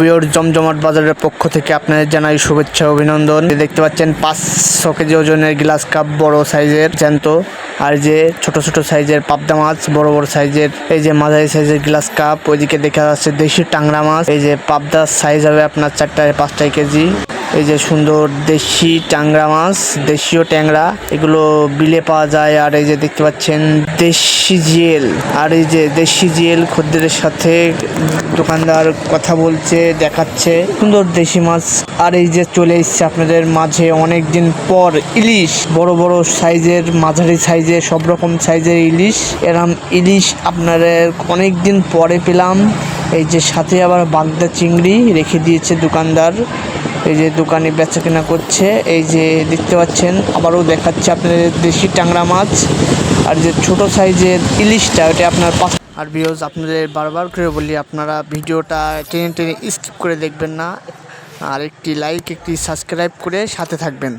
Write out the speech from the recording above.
বিওর জমজমাট বাজারের পক্ষ থেকে আপনাদের জানাই শুভেচ্ছা, অভিনন্দন। দেখতে পাচ্ছেন পাঁচশো কেজি ওজনের গ্লাস কাপ বড় সাইজের জ্যান্ত। আর যে ছোট ছোট সাইজের পাবদা মাছ, বড় বড় সাইজের, এই যে মাঝারি সাইজের গ্লাস কাপ, ওইদিকে দেখা যাচ্ছে দেশি টাংরা মাছ। এই যে পাবদার সাইজ হবে আপনার চারটায় পাঁচটায় কেজি। এই যে সুন্দর দেশি টাংরা মাছ, দেশীয় ট্যাংরা, এগুলো বিলে পাওয়া যায়। আর এই যে দেখতে পাচ্ছেন, দেশি জিয়েল আর এই যে দেশি জিয়েল খদ্দেরের সাথে দোকানদার কথা বলছে, দেখাচ্ছে। সুন্দর দেশি মাছ। আর এই যে চলে এসছে আপনাদের মাঝে অনেক দিন পর ইলিশ। বড় বড় সাইজের, মাঝারি সাইজের, সব রকম সাইজের ইলিশ। এরম ইলিশ আপনারা অনেক দিন পরে পেলাম। এই যে সাথে আবার বাগদা চিংড়ি রেখে দিয়েছে দোকানদার। এই যে দোকানে বেচা কেনা করছে, এই যে দেখতে পাচ্ছেন, আবারও দেখাচ্ছে আপনাদের দেশি টাংরা মাছ, আর যে ছোট সাইজের ইলিশটা ওটা আপনার পাঁচ আর বিয়জ আপনাদের বারবার করে বলি, আপনারা ভিডিওটা টেনে টেনে স্কিপ করে দেখবেন না, আর একটি লাইক একটি সাবস্ক্রাইব করে সাথে থাকবেন।